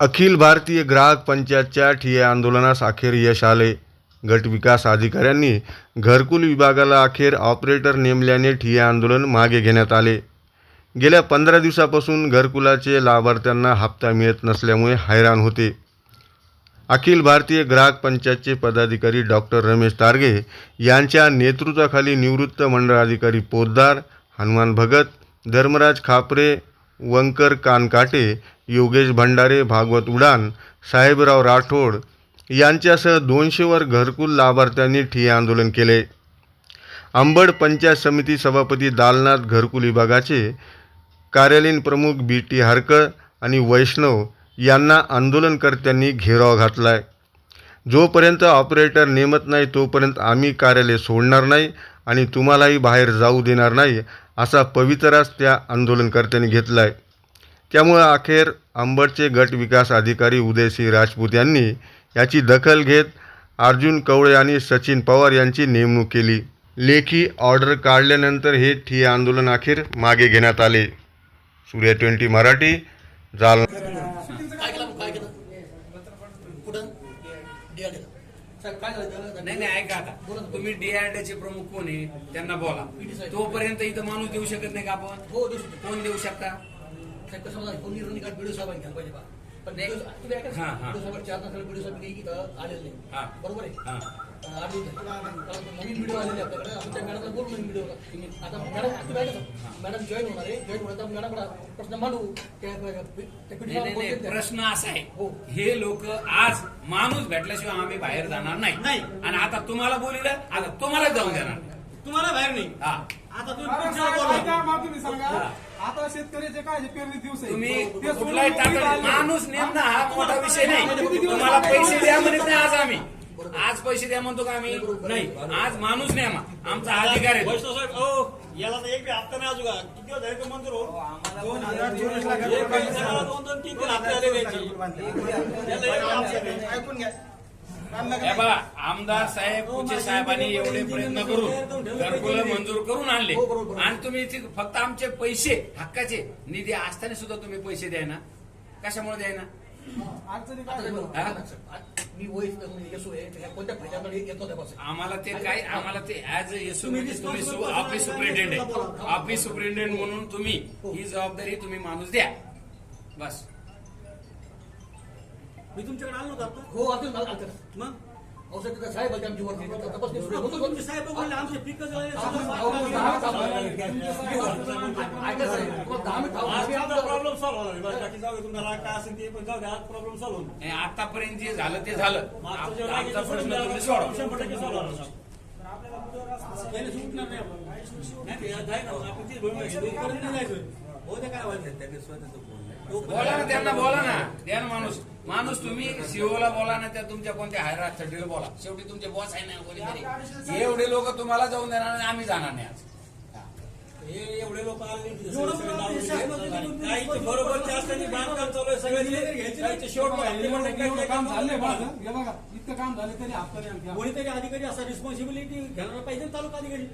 अखिल भारतीय ग्राहक पंचायतच्या ठिय्या आंदोलनास अखेर यश आले. गटविकास अधिकाऱ्यांनी घरकुल विभागाला अखेर ऑपरेटर नेमल्याने ठिय्या आंदोलन मागे घेण्यात आले. गेल्या पंधरा दिवसापासून घरकुलाचे लाभार्थ्यांना हप्ता मिळत नसल्यामुळे हैराण होते. अखिल भारतीय ग्राहक पंचायतचे पदाधिकारी डॉक्टर रमेश तारगे यांच्या नेतृत्वाखाली निवृत्त मंडळ अधिकारी पोद्दार हनुमान भगत धर्मराज खापरे वंकर कानकाटे योगेश भंडारे भागवत उडान साहेबराव राठोड यांच्यासह दोनशेवर घरकुल लाभार्थ्यांनी ठिय्या आंदोलन केले. अंबड पंचायत समिती सभापती दालनाथ घरकुल विभागाचे कार्यालयीन प्रमुख बी टी हारकर आणि वैष्णव यांना आंदोलनकर्त्यांनी घेराव घातला आहे जोपर्यंत ऑपरेटर नेमत नाही तोपर्यंत आम्ही कार्यालय सोडणार नाही आणि तुम्हालाही बाहेर जाऊ देणार नाही असा पवित्राच त्या आंदोलनकर्त्यांनी घेतला आहे त्यामुळं अखेर अंबडचे गट विकास अधिकारी उदयसिंह राजपूत यांनी याची दखल घेत अर्जुन कवळे आणि सचिन पवार यांची नेमणूक केली. लेखी ऑर्डर काढल्यानंतर हे ठिय आंदोलन अखेर मागे घेण्यात आले. सूर्य ट्वेंटी मराठी जालना. नाही नाही ऐका आता. तुम्ही डीआरडीचे प्रमुख कोण आहे त्यांना बोला. तोपर्यंत इथं माणूस देऊ शकत नाही का आपण? हो देऊ शकतो. कोण देऊ शकता? पण तुम्ही ऐका हा, हा. चार इथं आलेले नाही. हा. बरोबर आहे? हा. अं, आठ दिवस झाले. कारण नवीन व्हिडिओ आलेले आपल्याकडे. आपण त्या मॅडमला बोलू नवीन व्हिडिओ आता मॅडम तुम्ही ऐका ना. मॅडम जॉईन होणार आहे. जॉईन होणार तर मॅडमला प्रश्न मांडू. त्या त्या नाही नाही, नाही. PDO प्रश्न असा हो. आहे. हे. लोक आज माणूस भेटल्याशिवाय आम्ही बाहेर जाणार नाही. नाही. आणि आता तुम्हाला बोलिलं आता तुम्हाला जाऊन देणार. नाही. तुम्हाला बाहेर नाही. हा. आता तुम्ही पुढच्या सांगा. आता शेतकऱ्याचे काय पेरणी दिवस तुम्ही कुठलाही टाका. माणूस नेमणं हा मोठा विषय नाही तुम्हाला? पैसे द्या म्हणत नाही आज आम्ही आज पैसे द्या म्हणतो का आम्ही नाही आज माणूस नेमा आमचा अधिकार आहे. वैष्णव साहेब ओ याला तर एक बी हप्ता नाही अजून का? किती दिवस झाले ते मंजूर हो दोन हजार एक बी त्याला दोन दोन तीन तीन हप्ते आले त्याचे. याला एक बी हप्ता नाही. ऐकून घ्या हे बघा आमदार साहेब कुचे साहेबांनी एवढे प्रयत्न करून घरकुल मंजूर करून आणले. आणि तुम्ही इथे फक्त आमचे पैसे हक्काचे निधी असताना सुद्धा तुम्ही पैसे द्याय ना कशामुळे द्याय ना हे? आम्हाला ते काय आम्हाला ते as office superintendent office superintendent म्हणून तुम्ही ही जबाबदारी तुम्ही माणूस द्या. बस. मी तुमच्याकडे आलो होतो आता हो अजून मला आलं. मग औषध तिथं साहेब आले आमची वरती तिथं तपासणी सुरू आहे. होतो तुमचे साहेब बोलले आमचे पिकं जळाले, सगळं. ऐका साहेब, तुम्हाला दहा मिनिटं. आज प्रॉब्लेम सॉल्व्ह होणार बस बाकी जाऊ दे, काय असेल ते पण जाऊ दे आज प्रॉब्लेम सॉल्व्ह होईल हे आतापर्यंत जे झालं ते झालं मागचं आप- जे आमचा राहिलं प्रश्न ते तुम्ही सोडवा. सोडवा शंभर टक्के सॉल्व्ह होणार साहेब. पहिले सुटणार नाही आपण. नाही, जाईल ना, आपण तीच भूमिका नाही जायचं. हो काय व्हायचं त्यांनी स्वतःचं बोला ना त्यांना बोला ना द्या ना माणूस माणूस तुम्ही सीओला बोला ना त्या तुमच्या कोणत्या हायर अथॉरिटीला बोला शेवटी तुमचे बॉस आहे ना कोणीतरी एवढे लोक तुम्हाला जाऊन देणार आणि आम्ही जाणार नाही आज हे एवढे लोक आले नाही. काही बांधकाम चालू आहे सगळे दिले. काहीचे शेवट एवढं काम झालंय नाही. हे बघा इतकं काम झालं तरी हप्ता नाही. कोणीतरी अधिकारी असा रिस्पॉन्सिबिलिटी घेणारा पाहिजे तालुका अधिकारी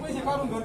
पैसे काढून घर